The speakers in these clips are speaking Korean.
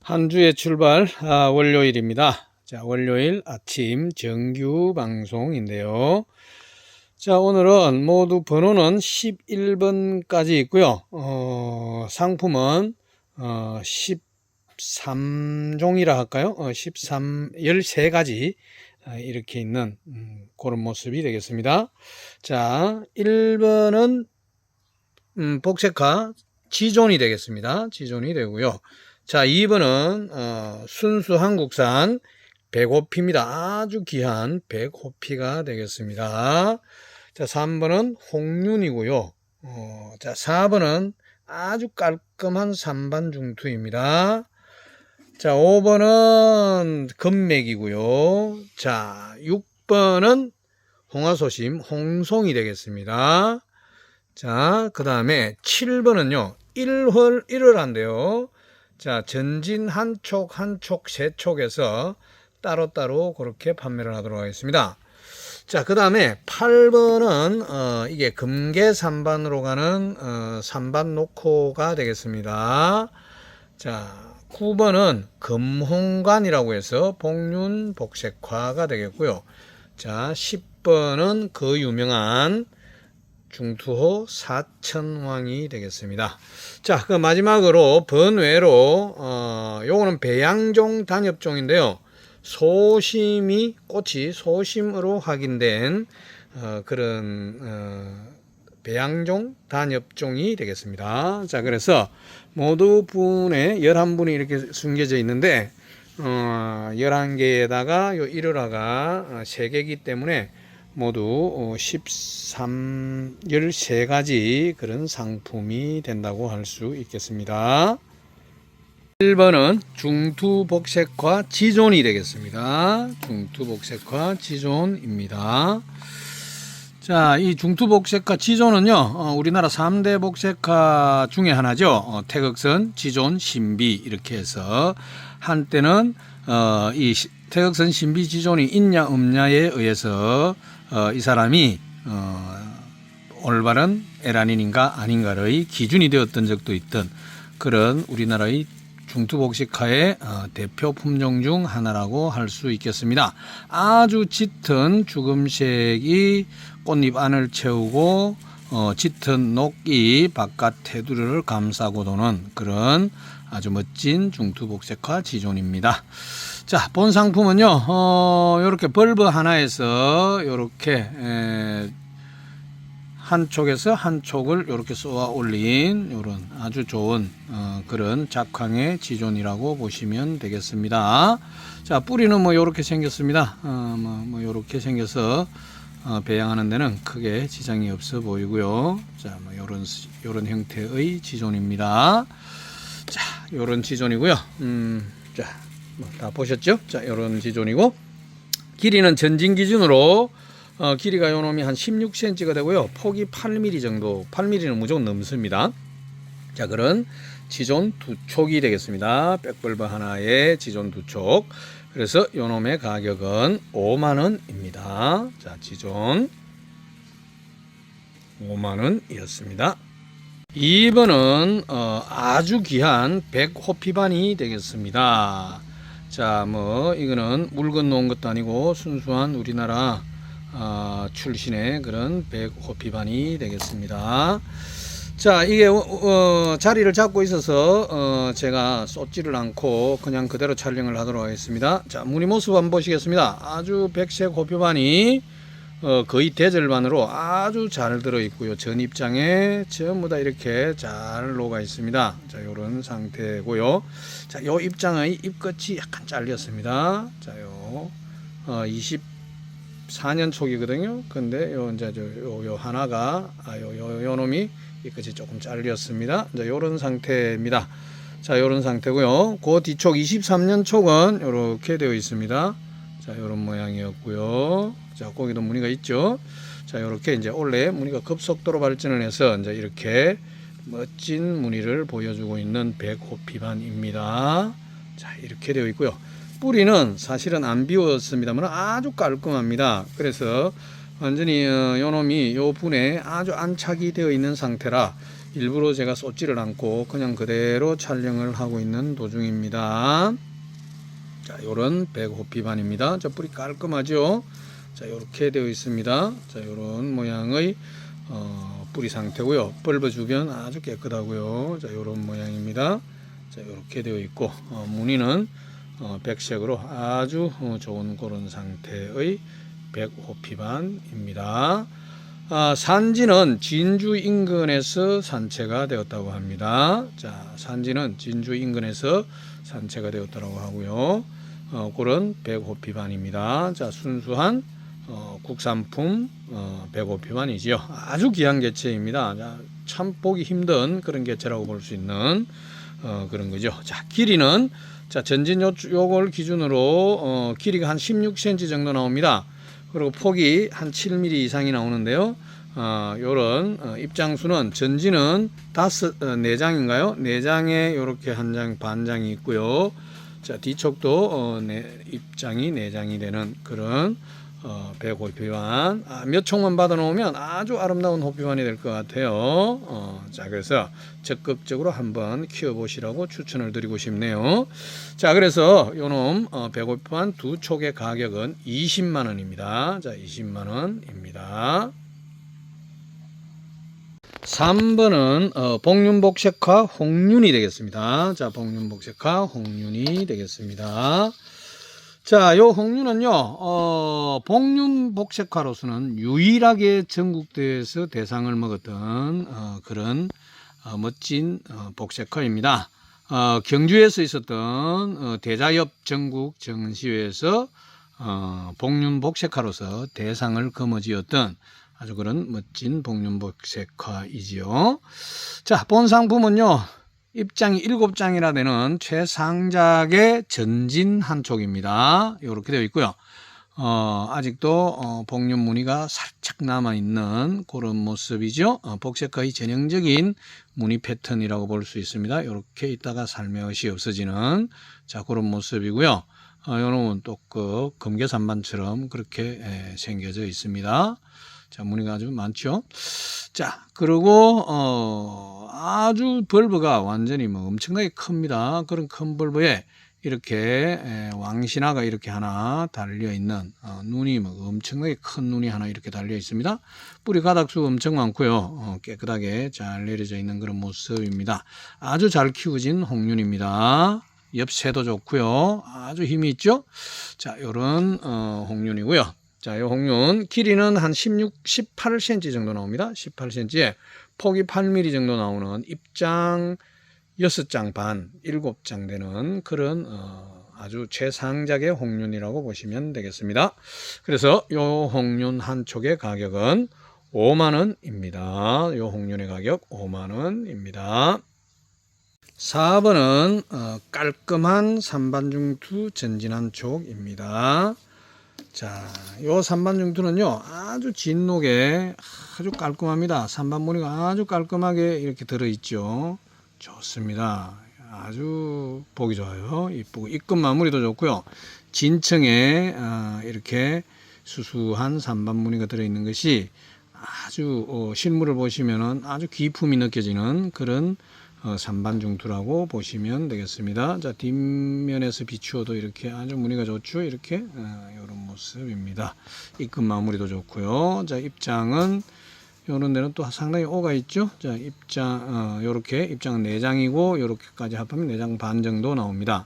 한 주의 출발 아, 월요일입니다. 자, 월요일 아침 정규 방송인데요. 자, 오늘은 모두 번호는 11번까지 있고요. 어, 상품은 어, 13종이라 할까요? 어, 13, 13가지 아, 이렇게 있는 음, 그런 모습이 되겠습니다. 자, 1번은 음, 복색화 지존이 되겠습니다. 지존이 되고요. 자, 2번은 어, 순수 한국산 백호피입니다. 아주 귀한 백호피가 되겠습니다. 자, 3번은 홍윤이고요. 어, 자, 4번은 아주 깔끔한 삼반 중투입니다. 자, 5번은 금맥이고요. 자, 6번은 홍화소심 홍송이 되겠습니다. 자, 그 다음에 7번은요, 1월 1월 한대요. 자, 전진 한 촉, 한 촉, 세 촉에서 따로따로 그렇게 판매를 하도록 하겠습니다. 자, 그 다음에 8번은, 어, 이게 금계 3반으로 가는, 어, 3반 노코가 되겠습니다. 자, 9번은 금홍관이라고 해서 복륜 복색화가 되겠고요. 자, 10번은 그 유명한 중투호 사천왕이 되겠습니다. 자, 그 마지막으로 번외로 어, 요거는 배양종 단엽종인데요. 소심이 꽃이 소심으로 확인된 어, 그런 어, 배양종 단엽종이 되겠습니다. 자, 그래서 모두 분에 11분이 이렇게 숨겨져 있는데 어, 11개에다가 요 1호라가 3개이기 때문에 모두 13, 13가지 그런 상품이 된다고 할 수 있겠습니다. 1번은 중투복색화 지존이 되겠습니다. 중투복색화 지존입니다. 자, 이 중투복색화 지존은요, 어, 우리나라 3대 복색화 중에 하나죠. 어, 태극선, 지존, 신비 이렇게 해서 한때는 어, 이 시- 태극선, 신비, 지존이 있냐 없냐에 의해서 어, 이 사람이 어, 올바른 에란인인가 아닌가의 기준이 되었던 적도 있던 그런 우리나라의 중투복식화의 어, 대표 품종 중 하나라고 할 수 있겠습니다. 아주 짙은 주금색이 꽃잎 안을 채우고 어, 짙은 녹이 바깥 테두리를 감싸고 도는 그런 아주 멋진 중투복색화 지존입니다. 자, 본 상품은요, 어, 요렇게 벌브 하나에서 요렇게, 에, 한쪽에서 한쪽을 이렇게 쏘아 올린 이런 아주 좋은 어, 그런 작황의 지존이라고 보시면 되겠습니다. 자 뿌리는 뭐 이렇게 생겼습니다. 어, 뭐, 뭐 이렇게 생겨서 어, 배양하는 데는 크게 지장이 없어 보이고요. 자뭐 이런 이런 형태의 지존입니다. 자 이런 지존이고요. 음, 자 다 보셨죠? 자 이런 지존이고 길이는 전진 기준으로 어, 길이가 요 놈이 한 16cm가 되고요. 폭이 8mm 정도, 8mm는 무조건 넘습니다. 자, 그런 지존 두 촉이 되겠습니다. 백벌브 하나에 지존 두 촉. 그래서 요 놈의 가격은 5만 원입니다. 자, 지존 5만 원이었습니다. 2번은 어, 아주 귀한 백호피반이 되겠습니다. 자, 뭐 이거는 물건 놓은 것도 아니고 순수한 우리나라 어, 출신의 그런 백호피반이 되겠습니다. 자, 이게 어, 어, 자리를 잡고 있어서 어, 제가 쏟지를 않고 그냥 그대로 촬영을 하도록 하겠습니다. 자, 무늬 모습 한번 보시겠습니다. 아주 백색 호피반이 어, 거의 대절반으로 아주 잘 들어 있고요. 전 입장에 전부 다 이렇게 잘 녹아 있습니다. 자, 요런 상태고요. 자, 요 입장의 입끝이 약간 잘렸습니다. 자, 요 어, 24년 초기거든요. 근데 요 이제 저, 요, 요 하나가 아, 요, 요, 요 놈이 입끝이 조금 잘렸습니다. 자, 요런 상태입니다. 자, 요런 상태고요. 그 뒤쪽 23년 촉은 요렇게 되어 있습니다. 자, 요런 모양이었고요. 자, 거기도 무늬가 있죠. 자, 요렇게 이제 원래 무늬가 급속도로 발전을 해서 이제 이렇게 멋진 무늬를 보여주고 있는 백호피반입니다. 자, 이렇게 되어 있고요. 뿌리는 사실은 안 비웠습니다만 아주 깔끔합니다. 그래서 완전히 어, 요 놈이 요 분에 아주 안착이 되어 있는 상태라 일부러 제가 쏟지를 않고 그냥 그대로 촬영을 하고 있는 도중입니다. 자, 요런 백호피반입니다. 자, 뿌리 깔끔하죠? 자, 요렇게 되어 있습니다. 자, 요런 모양의 어, 뿌리 상태고요. 벌브 주변 아주 깨끗하고요. 자, 요런 모양입니다. 자, 요렇게 되어 있고 어, 무늬는 어, 백색으로 아주 어, 좋은 그런 상태의 백호피반입니다. 아, 산지는 진주 인근에서 산채가 되었다고 합니다. 자, 산지는 진주 인근에서 산채가 되었다고 하고요. 어, 그런 백호피반입니다. 자, 순수한 어, 국산품 어, 백호피반이지요. 아주 귀한 개체입니다. 자, 참 보기 힘든 그런 개체라고 볼 수 있는 어, 그런 거죠. 자, 길이는 자, 전진 요, 요걸 기준으로 어, 길이가 한 16cm 정도 나옵니다. 그리고 폭이 한 7mm 이상이 나오는데요. 어, 요런 어, 입장수는 전지는 다섯 어, 네 장인가요? 네 장에 요렇게 한 장 반 장이 있고요. 자 뒤쪽도 어, 네, 입장이 네 장이 되는 그런 어, 백호피반 아, 몇 총만 받아 놓으면 아주 아름다운 호피반이 될 것 같아요. 어, 자 그래서 적극적으로 한번 키워보시라고 추천을 드리고 싶네요. 자 그래서 요놈 어, 백호피반 두 촉의 가격은 20만 원입니다. 자 20만 원입니다. 3번은 어, 복륜복색화 홍윤이 되겠습니다. 자, 복륜복색화 홍윤이 되겠습니다. 자, 요 홍윤은요, 어, 복륜 복색화로서는 유일하게 전국대회에서 대상을 먹었던 어, 그런 어, 멋진 어, 복색화입니다. 어, 경주에서 있었던 어, 대자협 전국 전시회에서 어, 복륜 복색화로서 대상을 거머쥐었던 아주 그런 멋진 복륜 복색화이지요. 자, 본 상품은요. 입장이 7장이나 되는 최상작의 전진 한 촉입니다. 이렇게 되어 있고요. 어, 아직도 어, 복륜 무늬가 살짝 남아 있는 그런 모습이죠. 어, 복색화의 전형적인 무늬 패턴이라고 볼 수 있습니다. 이렇게 있다가 살며시 없어지는 자 그런 모습이고요. 어, 요놈은 또그 금괴산반처럼 그렇게 에, 생겨져 있습니다. 자, 무늬가 아주 많죠. 자, 그리고 어 아주 벌브가 완전히 뭐 엄청나게 큽니다. 그런 큰 벌브에 이렇게 에, 왕신화가 이렇게 하나 달려 있는 어, 눈이 뭐 엄청나게 큰 눈이 하나 이렇게 달려 있습니다. 뿌리 가닥수 엄청 많고요. 어, 깨끗하게 잘 내려져 있는 그런 모습입니다. 아주 잘 키워진 홍윤입니다. 엽새도 좋고요. 아주 힘이 있죠. 자, 요런 어, 홍윤이고요. 자, 이 홍윤 길이는 한 16, 18cm 정도 나옵니다. 18cm에 폭이 8mm 정도 나오는 입장 6장 반, 7장 되는 그런 어, 아주 최상작의 홍윤이라고 보시면 되겠습니다. 그래서 이 홍윤 한 촉의 가격은 5만 원입니다. 이 홍윤의 가격 5만 원입니다. 4번은 어, 깔끔한 산반중투 전진한 촉입니다. 자, 요 산반중투는요, 아주 진녹에 아주 깔끔합니다. 산반무늬가 아주 깔끔하게 이렇게 들어있죠. 좋습니다. 아주 보기 좋아요. 이쁘고, 입금 마무리도 좋고요. 진층에 아, 이렇게 수수한 산반무늬가 들어있는 것이 아주 어, 실물을 보시면은 아주 기품이 느껴지는 그런 어, 산반중투라고 보시면 되겠습니다. 자 뒷면에서 비추어도 이렇게 아주 무늬가 좋죠. 이렇게 어, 이런 모습입니다. 입금 마무리도 좋고요. 자 입장은 요런 데는 또 상당히 오가 있죠. 자 입장 어, 요렇게 입장은 4장이고 요렇게까지 합하면 4장 반 정도 나옵니다.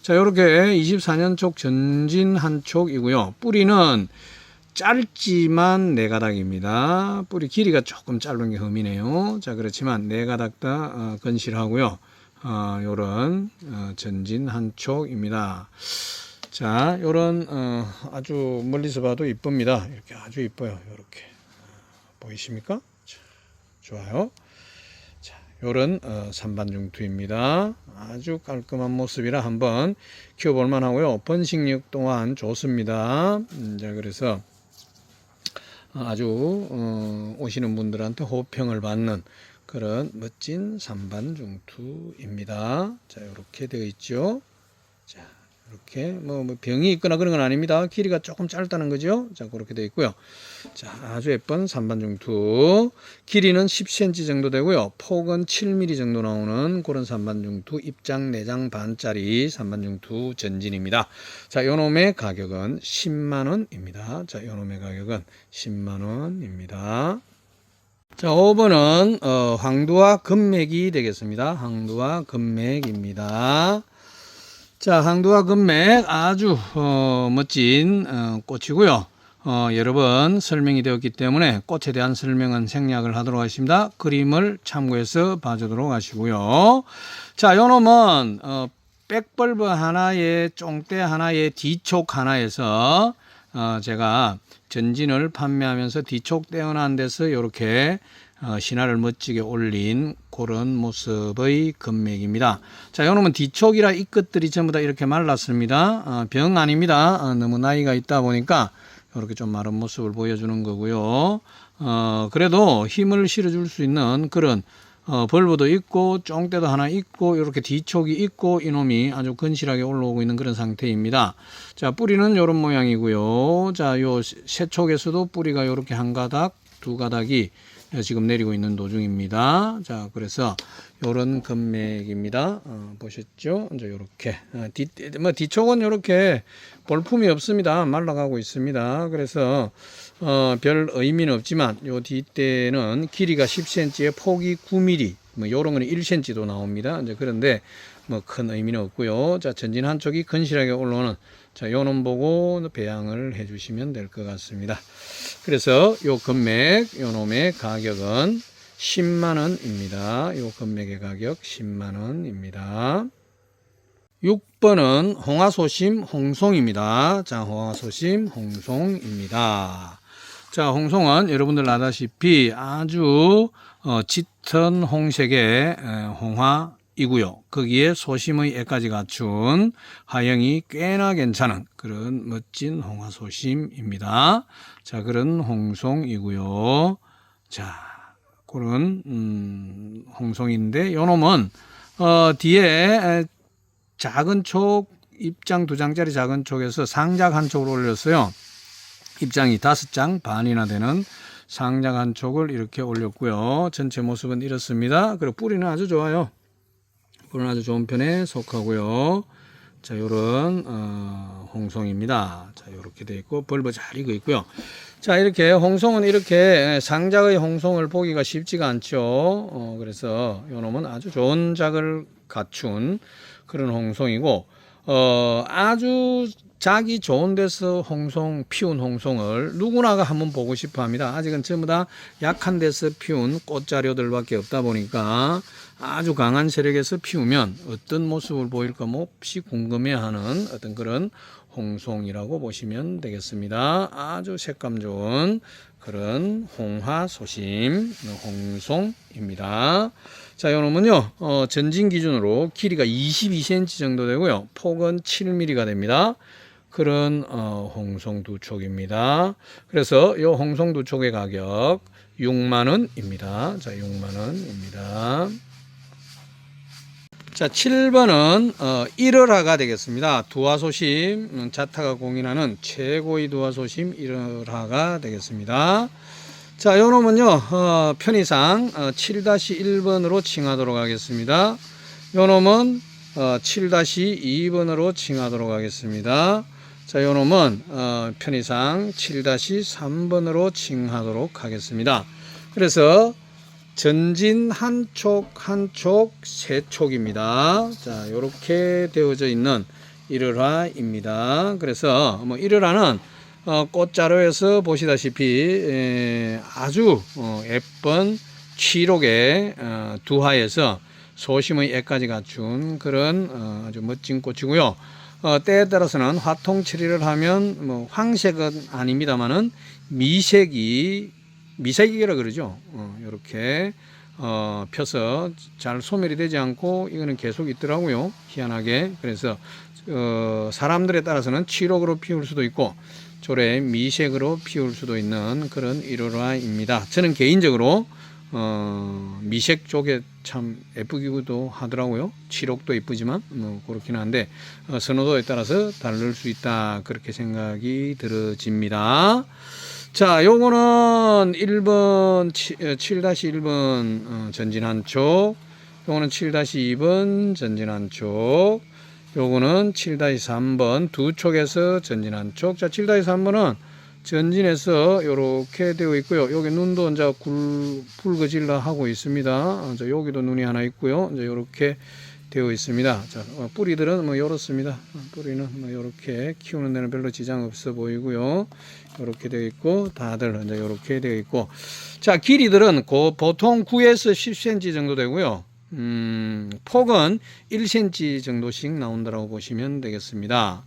자 요렇게 24년 촉 전진 한 촉이고요. 뿌리는 짧지만 네 가닥입니다. 뿌리 길이가 조금 짧은 게 흠이네요. 자 그렇지만 네 가닥 다 어, 건실하고요. 어, 요런 어, 전진 한 촉입니다. 자 요런 어, 아주 멀리서 봐도 이쁩니다. 이렇게 아주 이뻐요. 이렇게 보이십니까? 자, 좋아요. 자, 요런 어, 산반중투입니다. 아주 깔끔한 모습이라 한번 키워볼 만하고요. 번식력 또한 좋습니다. 음, 자, 그래서 아주 어, 오시는 분들한테 호평을 받는 그런 멋진 산반중투입니다. 자, 이렇게 되어 있죠. 자, 이렇게 뭐, 뭐 병이 있거나 그런 건 아닙니다. 길이가 조금 짧다는 거죠. 자 그렇게 되어 있고요. 자 아주 예쁜 산반중투 길이는 10cm 정도 되고요. 폭은 7mm 정도 나오는 그런 산반중투 입장 내장 반짜리 산반중투 전진입니다. 자 요놈의 가격은 10만 원입니다. 자 요놈의 가격은 10만 원입니다. 자 5번은 어, 황두와 금맥이 되겠습니다. 황두와 금맥입니다. 자, 항두와 금맥 아주 어, 멋진 어, 꽃이고요. 어, 여러 번 설명이 되었기 때문에 꽃에 대한 설명은 생략을 하도록 하겠습니다. 그림을 참고해서 봐주도록 하시고요. 자, 요 놈은 어, 백벌브 하나에 쫑대 하나에 뒤촉 하나에서 어, 제가 전진을 판매하면서 뒤촉 떼어난 데서 이렇게 어, 신화를 멋지게 올린 그런 모습의 금맥입니다. 자, 요놈은 뒤촉이라 이 끝들이 전부 다 이렇게 말랐습니다. 어, 병 아닙니다. 어, 너무 나이가 있다 보니까 이렇게 좀 마른 모습을 보여주는 거고요. 어, 그래도 힘을 실어줄 수 있는 그런 어, 벌브도 있고 쫑대도 하나 있고 이렇게 뒤촉이 있고 이놈이 아주 건실하게 올라오고 있는 그런 상태입니다. 자 뿌리는 이런 모양이고요. 자요 세촉에서도 뿌리가 이렇게 한 가닥 두 가닥이 지금 내리고 있는 도중입니다. 자 그래서 요런 금맥입니다. 어, 보셨죠? 이제 요렇게 어, 뒤, 뭐 뒤촉은 요렇게 볼품이 없습니다. 말라가고 있습니다. 그래서 어, 별 의미는 없지만 요 뒷대는 길이가 10cm에 폭이 9mm 뭐 요런 거는 1cm도 나옵니다. 이제 그런데 뭐 큰 의미는 없고요. 자, 전진 한쪽이 건실하게 올라오는 자, 요놈 보고 배양을 해 주시면 될 것 같습니다. 그래서 요 금맥 요놈의 가격은 10만 원입니다. 요 금맥의 가격 10만 원입니다. 6번은 홍화소심 홍송입니다. 자, 홍화소심 홍송입니다. 자, 홍송은 여러분들 아다시피 아주 어, 짙은 홍색의 에, 홍화 이고요. 거기에 소심의 애까지 갖춘 하영이 꽤나 괜찮은 그런 멋진 홍화 소심입니다. 자, 그런 홍송이고요. 자, 그런 음, 홍송인데 요놈은 어, 뒤에 에, 작은 촉 입장 두 장짜리 작은 촉에서 상작 한 촉을 올렸어요. 입장이 다섯 장 반이나 되는 상작 한 촉을 이렇게 올렸고요. 전체 모습은 이렇습니다. 그리고 뿌리는 아주 좋아요. 뿌리는 아주 좋은 편에 속하고요. 자, 요런 어, 홍송입니다. 자, 요렇게 돼 있고 벌버 잘 익어 있고요. 자, 이렇게 홍송은 이렇게 상작의 홍송을 보기가 쉽지가 않죠. 어, 그래서 요 놈은 아주 좋은 작을 갖춘 그런 홍송이고 어, 아주 자기 좋은 데서 홍송 피운 홍송을 누구나가 한번 보고 싶어 합니다. 아직은 전부 다 약한 데서 피운 꽃자료들밖에 없다 보니까 아주 강한 세력에서 피우면 어떤 모습을 보일까 몹시 궁금해하는 어떤 그런 홍송이라고 보시면 되겠습니다. 아주 색감 좋은 그런 홍화 소심 홍송입니다. 자, 요놈은요, 어, 전진 기준으로 길이가 22cm 정도 되고요. 폭은 7mm가 됩니다. 그런, 어, 홍송 두 촉입니다. 그래서 요 홍송 두 촉의 가격 6만 원입니다. 자, 6만 원입니다. 자, 7번은 어, 1월화가 되겠습니다. 두화소심 음, 자타가 공인하는 최고의 두화소심 1월화가 되겠습니다. 자, 요 놈은요, 어, 편의상 어, 7-1번으로 칭하도록 하겠습니다. 요 놈은 어, 7-2번으로 칭하도록 하겠습니다. 자, 요 놈은 어, 편의상 7-3번으로 칭하도록 하겠습니다. 그래서 전진 한 촉, 한 촉, 세 촉입니다. 자, 요렇게 되어져 있는 일월화입니다. 그래서 뭐 일월화는 어, 꽃자루에서 보시다시피 에, 아주 어, 예쁜 취록의 어, 두화에서 소심의 애까지 갖춘 그런 어, 아주 멋진 꽃이고요. 어, 때에 따라서는 화통 처리를 하면 뭐 황색은 아닙니다만은 미색이 미색이라 그러죠. 어, 이렇게 어, 펴서 잘 소멸이 되지 않고 이거는 계속 있더라고요. 희한하게. 그래서 어, 사람들에 따라서는 칠옥으로 피울 수도 있고 조래 미색으로 피울 수도 있는 그런 일월화입니다. 저는 개인적으로 어, 미색 쪽에 참 예쁘기도 하더라고요. 칠옥도 예쁘지만 뭐 그렇긴 한데 어, 선호도에 따라서 다를 수 있다 그렇게 생각이 들어집니다. 자, 요거는 1번 7-1번 어, 전진 한 쪽, 요거는 7-2번 전진 한 쪽, 요거는 7-3번 두 쪽에서 전진 한 쪽. 자, 7-3번은 전진해서 이렇게 되어 있고요. 여기 눈도 이제 굴, 붉어질라 하고 있습니다. 이제 여기도 눈이 하나 있고요. 이제 이렇게 되어 있습니다. 자, 어, 뿌리들은 뭐 이렇습니다. 어, 뿌리는 뭐 이렇게 키우는 데는 별로 지장 없어 보이고요. 이렇게 되어 있고 다들 이제 이렇게 되어 있고 자 길이들은 고 보통 9에서 10cm 정도 되고요. 음, 폭은 1cm 정도씩 나온다고 보시면 되겠습니다.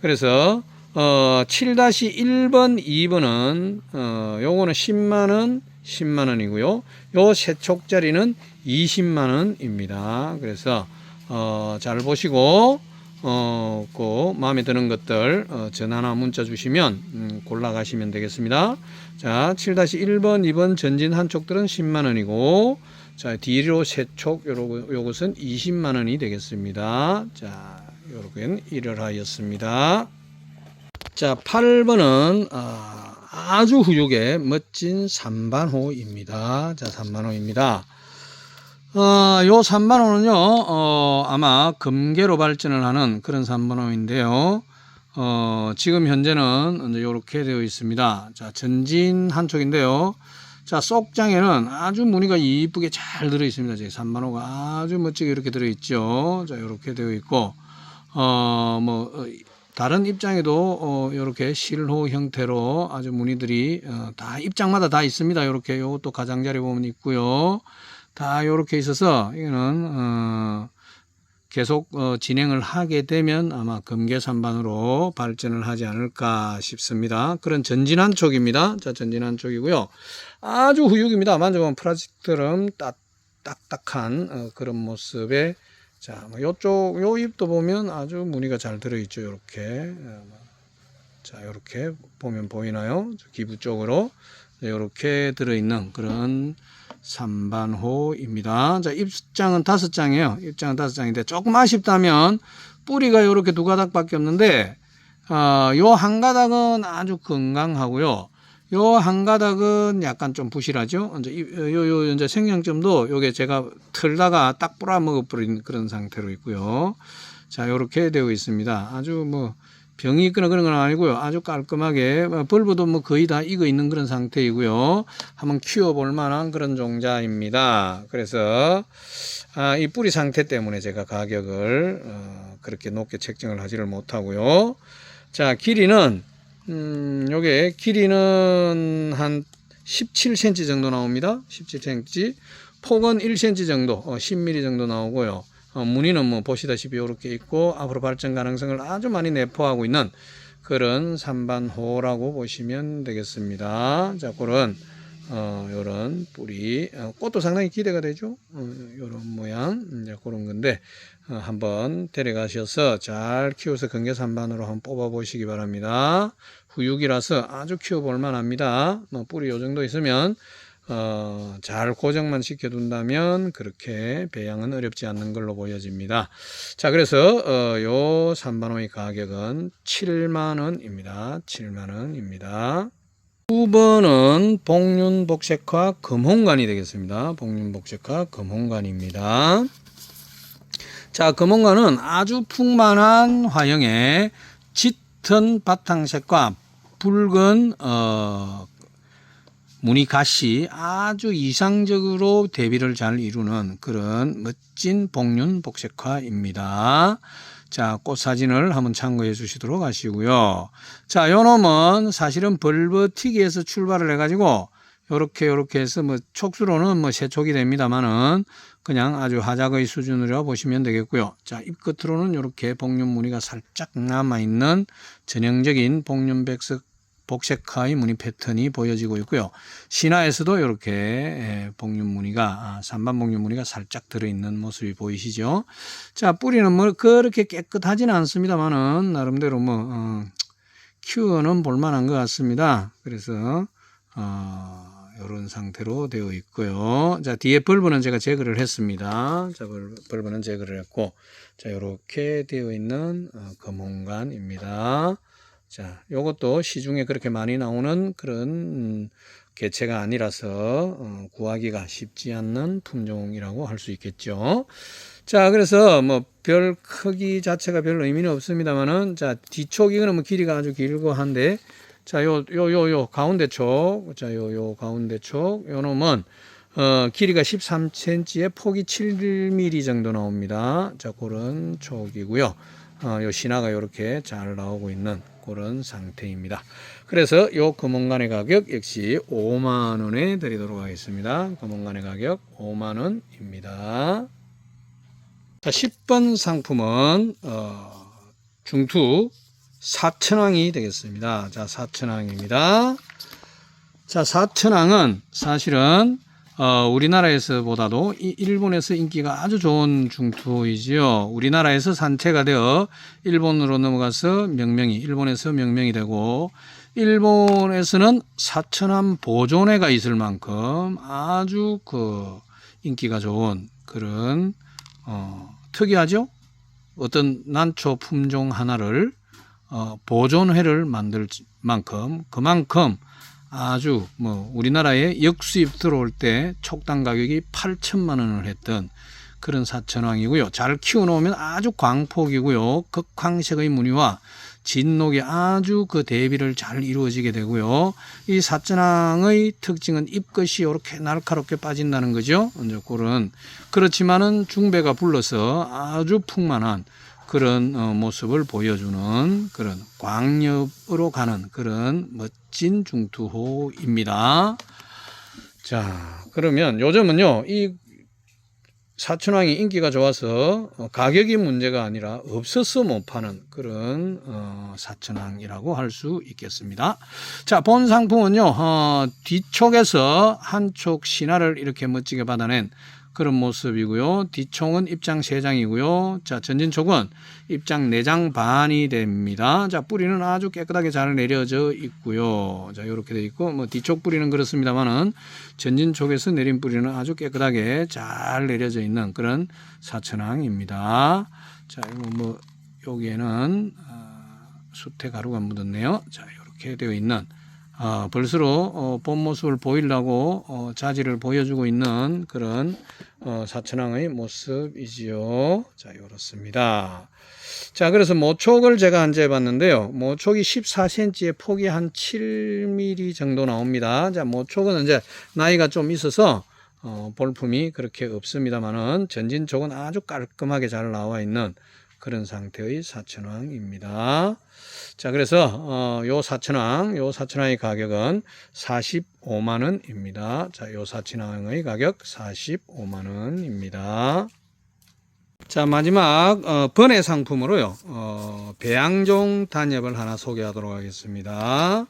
그래서 어, 7-1번, 2번은 어, 요거는 10만 원, 10만 원이고요. 요 세 촉짜리는 20만 원입니다. 그래서 어, 잘 보시고 어, 그 마음에 드는 것들 어, 전화나 문자 주시면 음, 골라 가시면 되겠습니다. 자, 7-1번, 2번 전진 한쪽들은 10만 원이고 자, 뒤로 세촉 요거 요것은 20만 원이 되겠습니다. 자, 요렇게는 일을 하였습니다. 자, 8번은 아, 아주 후육의 멋진 삼반호입니다. 자, 삼반호입니다. 어, 요 삼반호는요, 어, 아마 금계로 발전을 하는 그런 삼반호인데요. 어, 지금 현재는 이렇게 되어 있습니다. 자, 전진 한 쪽인데요. 자, 속장에는 아주 무늬가 이쁘게 잘 들어 있습니다. 제 삼반호가 아주 멋지게 이렇게 들어 있죠. 자, 이렇게 되어 있고, 어, 뭐, 어, 다른 입장에도 어, 이렇게 실호 형태로 아주 무늬들이 어, 다 입장마다 다 있습니다. 이렇게 이것도 가장자리 보면 있고요. 다 이렇게 있어서 이거는 어, 계속 어, 진행을 하게 되면 아마 금계산반으로 발전을 하지 않을까 싶습니다. 그런 전진한 쪽입니다. 자, 전진한 쪽이고요. 아주 후육입니다. 만져보면 딱, 딱딱한 어, 그런 모습의 자, 뭐 요쪽 요 잎도 보면 아주 무늬가 잘 들어 있죠. 요렇게. 자, 요렇게 보면 보이나요? 기부 쪽으로 요렇게 들어 있는 그런 삼반호입니다. 자, 입장은 다섯 장이에요. 입장은 다섯 장인데 조금 아쉽다면 뿌리가 요렇게 두 가닥밖에 없는데 어, 요한 가닥은 아주 건강하고요. 요 한 가닥은 약간 좀 부실하죠. 이제 이- 요, 요, 이제 생명점도 요게 제가 틀다가 딱 뿌라먹어 버린 그런 상태로 있고요. 자, 요렇게 되어 있습니다. 아주 뭐 병이 있거나 그런 건 아니고요. 아주 깔끔하게 뭐 벌브도 뭐 거의 다 익어 있는 그런 상태이고요. 한번 키워볼 만한 그런 종자입니다. 그래서 아, 이 뿌리 상태 때문에 제가 가격을 어, 그렇게 높게 책정을 하지를 못하고요. 자, 길이는 음, 요게 길이는 한 17cm 정도 나옵니다. 17cm. 폭은 1cm 정도, 어, 10mm 정도 나오고요. 어, 무늬는 뭐 보시다시피 이렇게 있고 앞으로 발전 가능성을 아주 많이 내포하고 있는 그런 삼반호라고 보시면 되겠습니다. 자, 그런 어, 요런 뿌리, 어, 꽃도 상당히 기대가 되죠. 어, 요런 모양, 이제 그런 건데, 어, 한번 데려가셔서 잘 키워서 건개산반으로 한번 뽑아 보시기 바랍니다. 후육이라서 아주 키워볼 만 합니다. 뭐 뿌리 요 정도 있으면, 어, 잘 고정만 시켜둔다면 그렇게 배양은 어렵지 않는 걸로 보여집니다. 자, 그래서, 어, 요 산반호의 가격은 7만원입니다. 7만원입니다. 9번은 복륜복색화 금홍관이 되겠습니다. 복륜복색화 금홍관입니다. 자, 금홍관은 아주 풍만한 화형의 짙은 바탕색과 붉은 어, 무늬 가시 아주 이상적으로 대비를 잘 이루는 그런 멋진 복륜 복색화입니다. 자, 꽃 사진을 한번 참고해 주시도록 하시고요. 자, 요 놈은 사실은 벌버티기에서 출발을 해가지고 요렇게 요렇게 해서 뭐 촉수로는 뭐 세촉이 됩니다만은 그냥 아주 하작의 수준으로 보시면 되겠고요. 자, 입 끝으로는 요렇게 복륜 무늬가 살짝 남아 있는 전형적인 복륜 백석 복색화의 무늬 패턴이 보여지고 있고요. 신화에서도 이렇게 복륜 무늬가 아, 산반 복륜 무늬가 살짝 들어있는 모습이 보이시죠? 자 뿌리는 뭐 그렇게 깨끗하지는 않습니다만은 나름대로 뭐 어, 키워는 볼만한 것 같습니다. 그래서 어, 이런 상태로 되어 있고요. 자, 뒤에 벌브는 제가 제거를 했습니다. 자, 벌- 벌브는 제거를 했고, 자, 이렇게 되어 있는 어, 검은관입니다. 자, 요것도 시중에 그렇게 많이 나오는 그런 음, 개체가 아니라서 어, 구하기가 쉽지 않는 품종이라고 할 수 있겠죠. 자, 그래서 뭐 별 크기 자체가 별 의미는 없습니다만은 자, 이거는 뭐 길이가 아주 길고 한데 자, 요, 요, 요, 요, 가운데 쪽. 자, 요, 요, 가운데 쪽. 요 놈은, 어, 길이가 13cm에 폭이 7mm 정도 나옵니다. 자, 그런 쪽이고요. 어, 요 신화가 요렇게 잘 나오고 있는 그런 상태입니다. 그래서 요 금원간의 가격 역시 5만 원에 드리도록 하겠습니다. 금원간의 가격 5만 원입니다. 자, 10번 상품은, 어, 중투 사천왕이 되겠습니다. 자, 사천왕입니다. 자, 사천왕은 사실은 어, 우리나라에서보다도 이 일본에서 인기가 아주 좋은 중투이지요. 우리나라에서 산채가 되어 일본으로 넘어가서 명명이 일본에서 명명이 되고 일본에서는 사천암 보존회가 있을 만큼 아주 그 인기가 좋은 그런 어, 특이하죠. 어떤 난초 품종 하나를 어, 보존회를 만들 만큼 그만큼 아주 뭐 우리나라에 역수입 들어올 때 촉당 가격이 8천만 원을 했던 그런 사천왕이고요. 잘 키워놓으면 아주 광폭이고요. 극황색의 무늬와 진녹이 아주 그 대비를 잘 이루어지게 되고요. 이 사천왕의 특징은 잎끝이 이렇게 날카롭게 빠진다는 거죠. 이제 그런 그렇지만은 중배가 불러서 아주 풍만한 그런 어, 모습을 보여주는 그런 광엽으로 가는 그런 멋 진 중투호입니다. 자, 그러면 요즘은요, 이 사천왕이 인기가 좋아서 어, 가격이 문제가 아니라 없어서 못 파는 그런 어, 사천왕이라고 할 수 있겠습니다. 자, 본 상품은요, 어, 뒤쪽에서 한쪽 신화를 이렇게 멋지게 받아낸 그런 모습이고요. 뒤총은 입장 3장이고요. 자, 전진촉은 입장 4장 반이 됩니다. 자, 뿌리는 아주 깨끗하게 잘 내려져 있고요. 자, 이렇게 돼 있고, 뭐 뒤쪽 뿌리는 그렇습니다만은 전진촉에서 내린 뿌리는 아주 깨끗하게 잘 내려져 있는 그런 사천왕입니다. 자, 이거 뭐 여기에는 어, 수태 가루가 묻었네요. 자, 이렇게 되어 있는 어, 벌스로 어, 본 모습을 보이려고 어, 자질을 보여주고 있는 그런 어, 사천왕의 모습이지요. 자, 이렇습니다. 자, 그래서 모촉을 제가 한재 봤는데요. 모촉이 14cm에 폭이 한 7mm 정도 나옵니다. 자, 모촉은 이제 나이가 좀 있어서 어, 볼품이 그렇게 없습니다만은 전진촉은 아주 깔끔하게 잘 나와 있는 그런 상태의 사천왕입니다. 자, 그래서 어, 요 사천왕, 요 사천왕의 가격은 45만 원입니다. 자, 요 사천왕의 가격 45만 원입니다. 자, 마지막 어, 번외 상품으로요. 어, 배양종 단엽을 하나 소개하도록 하겠습니다.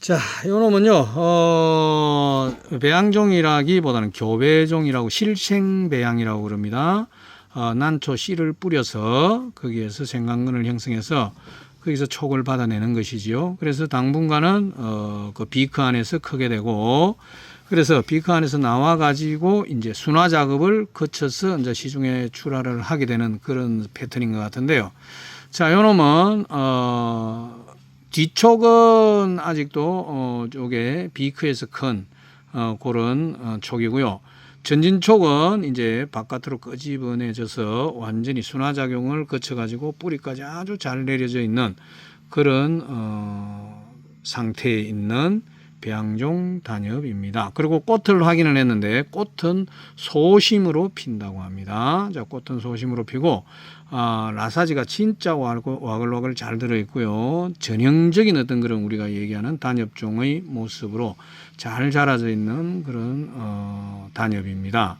자, 요 놈은요, 어, 배양종이라기보다는 교배종이라고 실생배양이라고 그럽니다. 어, 난초 씨를 뿌려서 거기에서 생강근을 형성해서 거기서 촉을 받아내는 것이지요. 그래서 당분간은 어, 그 비크 안에서 크게 되고 그래서 비크 안에서 나와 가지고 이제 순화 작업을 거쳐서 이제 시중에 출하를 하게 되는 그런 패턴인 것 같은데요. 자, 요 놈은 어 뒤촉은 아직도 어 요게 비크에서 큰 어, 그런 어, 촉이고요. 전진촉은 이제 바깥으로 끄집어내져서 완전히 순화작용을 거쳐가지고 뿌리까지 아주 잘 내려져 있는 그런 어, 상태에 있는 배양종 단엽입니다. 그리고 꽃을 확인을 했는데 꽃은 소심으로 핀다고 합니다. 자, 꽃은 소심으로 피고 아, 라사지가 진짜 와글- 와글와글 잘 들어 있고요. 전형적인 어떤 그런 우리가 얘기하는 단엽종의 모습으로 잘 자라져 있는 그런 어, 단엽입니다.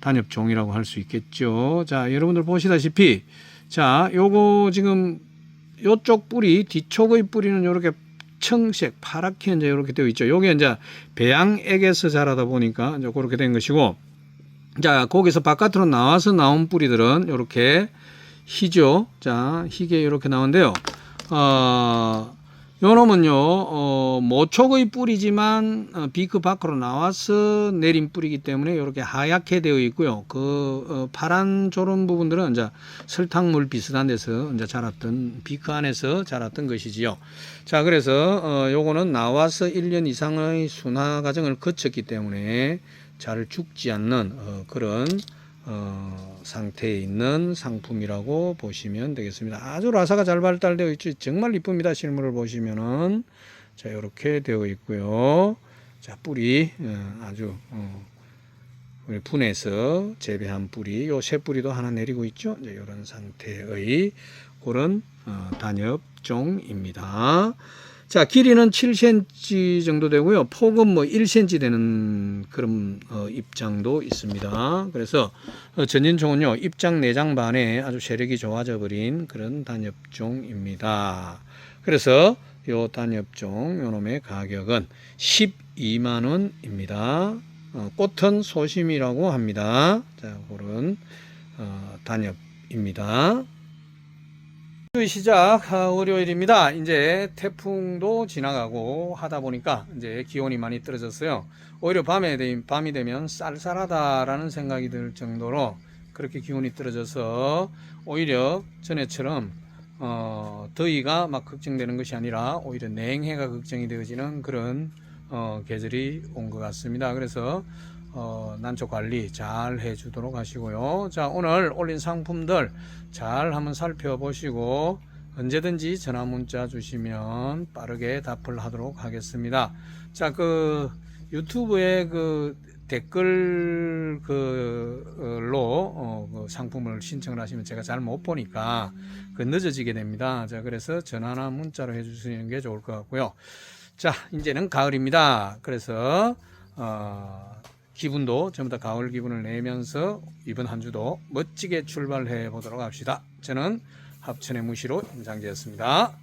단엽 종이라고 할 수 있겠죠. 자, 여러분들 보시다시피 자, 요거 지금 요쪽 뿌리 뒤쪽의 뿌리는 이렇게 청색 파랗게 이제 이렇게 되어 있죠. 요게 이제 배양액에서 자라다 보니까 이제 그렇게 된 것이고 자, 거기서 바깥으로 나와서 나온 뿌리들은 이렇게 희죠. 자, 희게 이렇게 나오는데요. 어, 요 놈은요, 어, 모촉의 뿌리지만, 어, 비크 밖으로 나와서 내린 뿌리기 때문에 이렇게 하얗게 되어 있고요. 그, 어, 파란 조름 부분들은 이제 설탕물 비슷한 데서 이제 자랐던, 비크 안에서 자랐던 것이지요. 자, 그래서, 어, 요거는 나와서 1년 이상의 순화 과정을 거쳤기 때문에 잘 죽지 않는, 어, 그런, 어, 상태에 있는 상품이라고 보시면 되겠습니다. 아주 라사가 잘 발달되어 있죠. 정말 이쁩니다. 실물을 보시면은 자 이렇게 되어 있고요. 자 뿌리 어, 아주 어, 우리 분해서 재배한 뿌리, 요 새 뿌리도 하나 내리고 있죠. 이제 이런 상태의 그런 어, 단엽종입니다. 자, 길이는 7cm 정도 되고요. 폭은 뭐 1cm 되는 그런 어, 입장도 있습니다. 그래서 어, 전진총은요, 입장 내장 반에 아주 세력이 좋아져 버린 그런 단엽종입니다. 그래서 요 단엽종 요놈의 가격은 12만 원입니다. 어, 꽃은 소심이라고 합니다. 자, 그런 어, 단엽입니다. 주 시작 아, 월요일입니다. 이제 태풍도 지나가고 하다 보니까 이제 기온이 많이 떨어졌어요. 오히려 밤에 되, 밤이 되면 쌀쌀하다라는 생각이 들 정도로 그렇게 기온이 떨어져서 오히려 전에처럼 어, 더위가 막 걱정되는 것이 아니라 오히려 냉해가 걱정이 되어지는 그런 어, 계절이 온 것 같습니다. 그래서 어, 난초 관리 잘 해주도록 하시고요. 자, 오늘 올린 상품들 잘 한번 살펴보시고 언제든지 전화 문자 주시면 빠르게 답을 하도록 하겠습니다. 자, 그 유튜브에 그 댓글 그로 어, 그 상품을 신청을 하시면 제가 잘 못 보니까 그 늦어지게 됩니다. 자, 그래서 전화나 문자로 해주시는 게 좋을 것 같고요. 자, 이제는 가을입니다. 그래서 어, 기분도 전부 다 가을 기분을 내면서 이번 한 주도 멋지게 출발해 보도록 합시다. 저는 합천의 무시로 임상재였습니다.